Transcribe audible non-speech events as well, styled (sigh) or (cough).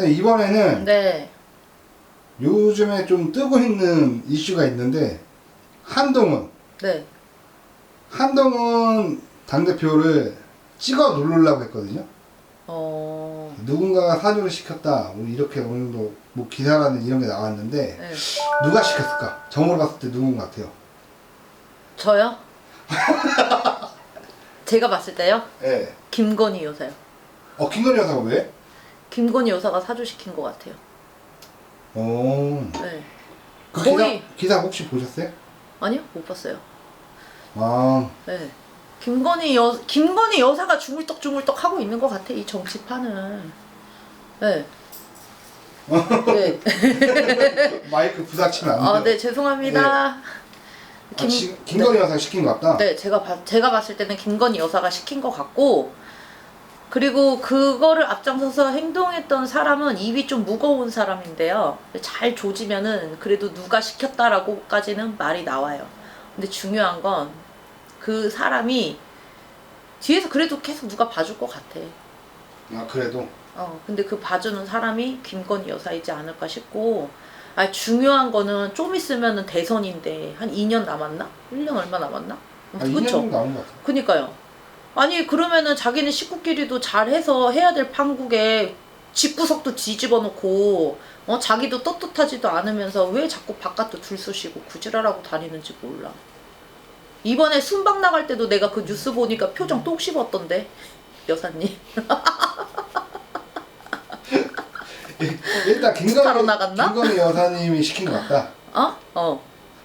근데 이번에는 네. 요즘에 좀 뜨고 있는 이슈가 있는데 한동훈 네. 한동훈 당대표를 찍어 누르려고 했거든요. 어. 누군가가 사주를 시켰다. 뭐 이렇게 어느 정도 뭐 기사라는 이런 게 나왔는데 네. 누가 시켰을까? 점으로 봤을 때 누군 것 같아요. 저요? (laughs) 제가 봤을 때요? 예. 김건희 여사요. 어 김건희 여사가 왜? 김건희 여사가 사주시킨 것 같아요. 어. 네. 그 거의- 기사 기사 혹시 보셨어요? 아니요, 못 봤어요. 아. 네. 김건희 여 김건희 여사가 주물떡 주물떡 하고 있는 것 같아 이 정치판은. 네. (laughs) 네. 마이크 부닥치면 안 돼요. 아, 네 죄송합니다. 아, 지, 김건희 여사 시킨 것 같다. 네, 제가 봐, 제가 봤을 때는 김건희 여사가 시킨 것 같고 그리고 그거를 앞장서서 행동했던 사람은 입이 좀 무거운 사람인데요. 잘 조지면은 그래도 누가 시켰다라고까지는 말이 나와요. 근데 중요한 건 그 사람이 뒤에서 그래도 계속 누가 봐줄 것 같아. 아 그래도 어, 근데 그 봐주는 사람이 김건희 여사이지 않을까 싶고, 아, 중요한 거는 좀 있으면은 대선인데, 한 2년 남았나? 1년 얼마 남았나? 한 2년 그쵸? 남은 것. 그니까요. 아니, 그러면은 자기네 식구끼리도 잘해서 해야 될 판국에 집구석도 뒤집어 놓고, 어, 자기도 떳떳하지도 않으면서 왜 자꾸 바깥도 들쑤시고 구질하라고 다니는지 몰라. 이번에 순방 나갈 때도 내가 그 뉴스 보니까 표정 똑 씹었던데, 여사님. (laughs) 일단 스타로 김건희 나갔나? 김건희 여사님이 시킨 것 같다. 어? 어.